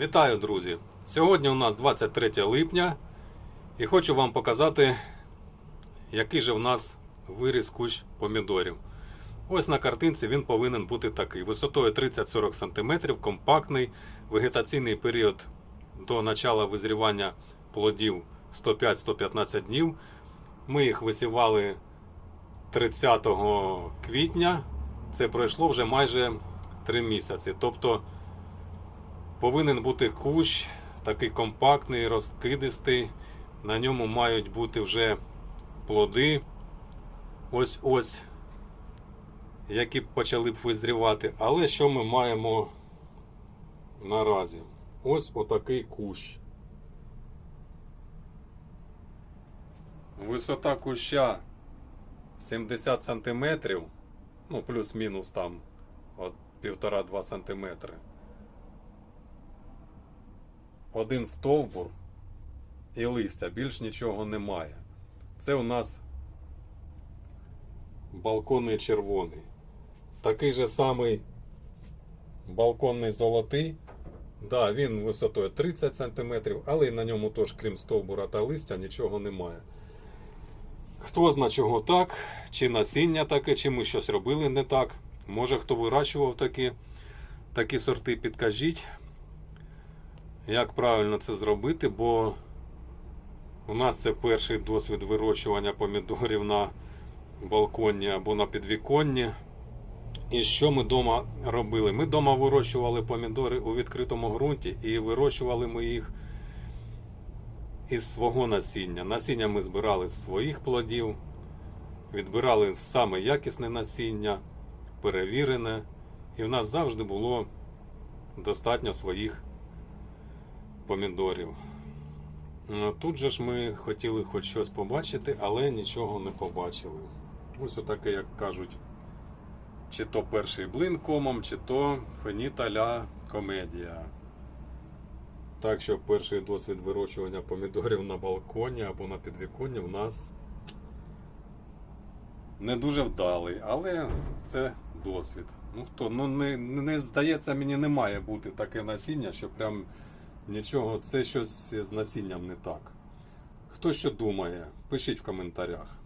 Вітаю, друзі! Сьогодні у нас 23 липня і хочу вам показати, який же в нас виріс кущ помідорів. Ось на картинці він повинен бути такий: висотою 30-40 см, компактний, вегетаційний період до начала визрівання плодів 105-115 днів. Ми їх висівали 30 квітня. Це пройшло вже майже 3 місяці. Тобто повинен бути кущ, такий компактний, розкидистий. На ньому мають бути вже плоди. Ось ось, які почали б визрівати. Але що ми маємо наразі? Ось отакий кущ. Висота куща 70 см, ну плюс-мінус там от 1,5-2 см. Один стовбур і листя, більш нічого немає. Це у нас балконний червоний. Такий же самий балконний золотий. Да, він висотою 30 см, але на ньому теж, крім стовбура та листя, нічого немає. Хто зна чого так, чи насіння таке, чи ми щось робили не так. Може хто вирощував такі, такі сорти, підкажіть, як правильно це зробити, бо у нас це перший досвід вирощування помідорів на балконі або на підвіконні. І що ми вдома робили? Ми вдома вирощували помідори у відкритому ґрунті і вирощували ми їх із свого насіння. Насіння ми збирали з своїх плодів, відбирали саме якісне насіння, перевірене, і в нас завжди було достатньо своїх помідорів. Ну, Тут же ж ми хотіли хоч щось побачити, але нічого не побачили. Ось отаке, як кажуть, чи то перший блин комом, чи то феніта ля комедія. Так що перший досвід вирощування помідорів на балконі або на підвіконні в нас не дуже вдалий, але це досвід. Ну хто, ну не, не здається, мені не має бути таке насіння, що прям нічого, це щось з насінням не так. Хто що думає, пишіть в коментарях.